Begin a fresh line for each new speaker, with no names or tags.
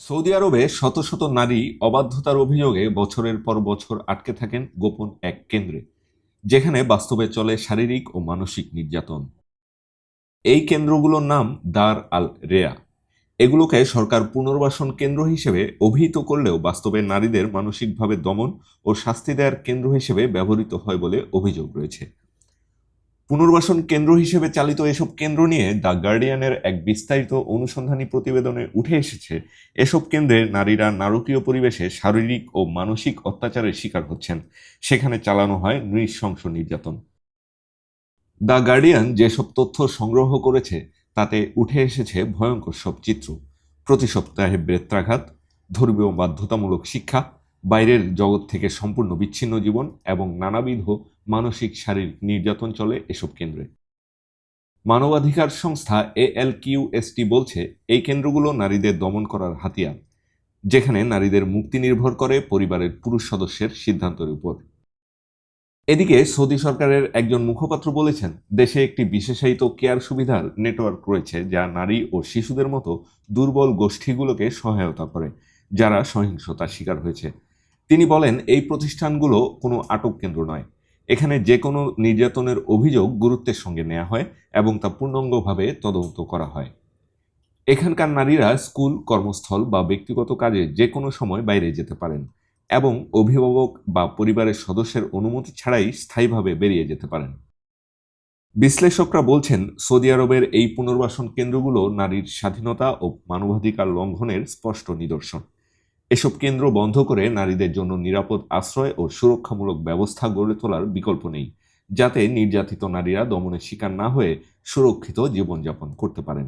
Saudi আরবে শত শত নারী অবাধ্যতার অভিযোগে বছরের পর বছর আটকে থাকেন গোপন এক কেন্দ্রে, যেখানে বাস্তবে চলে শারীরিক ও মানসিক নির্যাতন। এই কেন্দ্রগুলোর নাম দার আল রেয়া। এগুলোকে সরকার পুনর্বাসন কেন্দ্র হিসেবে অভিহিত করলেও বাস্তবে নারীদের মানসিকভাবে দমন ও শাস্তি দেওয়ার কেন্দ্র হিসেবে ব্যবহৃত হয় বলে অভিযোগ রয়েছে। পুনর্বাসন কেন্দ্র হিসেবে চালিত এসব কেন্দ্র নিয়ে দ্য গার্ডিয়ানের এক বিস্তারিত অনুসন্ধানী প্রতিবেদনে উঠে এসেছে, এসব কেন্দ্রে নারীরা নারকীয় পরিবেশে শারীরিক ও মানসিক অত্যাচারের শিকার হচ্ছেন। সেখানে চালানো হয় নৃশংস নির্যাতন। দ্য গার্ডিয়ান যেসব তথ্য সংগ্রহ করেছে, তাতে উঠে এসেছে ভয়ঙ্কর সব চিত্র। প্রতি সপ্তাহে বেত্রাঘাত, ধর্মীয় বাধ্যতামূলক শিক্ষা বাইরের জগৎ থেকে সম্পূর্ণ বিচ্ছিন্ন জীবন এবং নানাবিধ মানসিক, শারীরিক নির্যাতন চলে এসব কেন্দ্রে। মানবাধিকার সংস্থা এএলকিউএসটি বলছে, এই কেন্দ্রগুলো নারীদের দমন করার হাতিয়ার, যেখানে নারীদের মুক্তি নির্ভর করে পরিবারের পুরুষ সদস্যের সিদ্ধান্তের উপর। এদিকে সৌদি সরকারের একজন মুখপাত্র বলেছেন, দেশে একটি বিশেষায়িত কেয়ার সুবিধার নেটওয়ার্ক রয়েছে যা নারী ও শিশুদের মতো দুর্বল গোষ্ঠীগুলোকে সহায়তা করে, যারা সহিংসতার শিকার হয়েছে। তিনি বলেন, এই প্রতিষ্ঠানগুলো কোনো আটক কেন্দ্র নয়। এখানে যে কোনো নির্যাতনের অভিযোগ গুরুত্বের সঙ্গে নেওয়া হয় এবং তা পূর্ণাঙ্গভাবে তদন্ত করা হয়। এখানকার নারীরা স্কুল, কর্মস্থল বা ব্যক্তিগত কাজে যে কোনো সময় বাইরে যেতে পারেন এবং অভিভাবক বা পরিবারের সদস্যের অনুমতি ছাড়াই স্থায়ীভাবে বেরিয়ে যেতে পারেন। বিশ্লেষকরা বলছেন, সৌদি আরবের এই পুনর্বাসন কেন্দ্রগুলো নারীর স্বাধীনতা ও মানবাধিকার লঙ্ঘনের স্পষ্ট নিদর্শন। এসব কেন্দ্র বন্ধ করে নারীদের জন্য নিরাপদ আশ্রয় ও সুরক্ষামূলক ব্যবস্থা গড়ে তোলার বিকল্প নেই, যাতে নির্যাতিত নারীরা দমনের শিকার না হয়ে সুরক্ষিত জীবনযাপন করতে পারেন।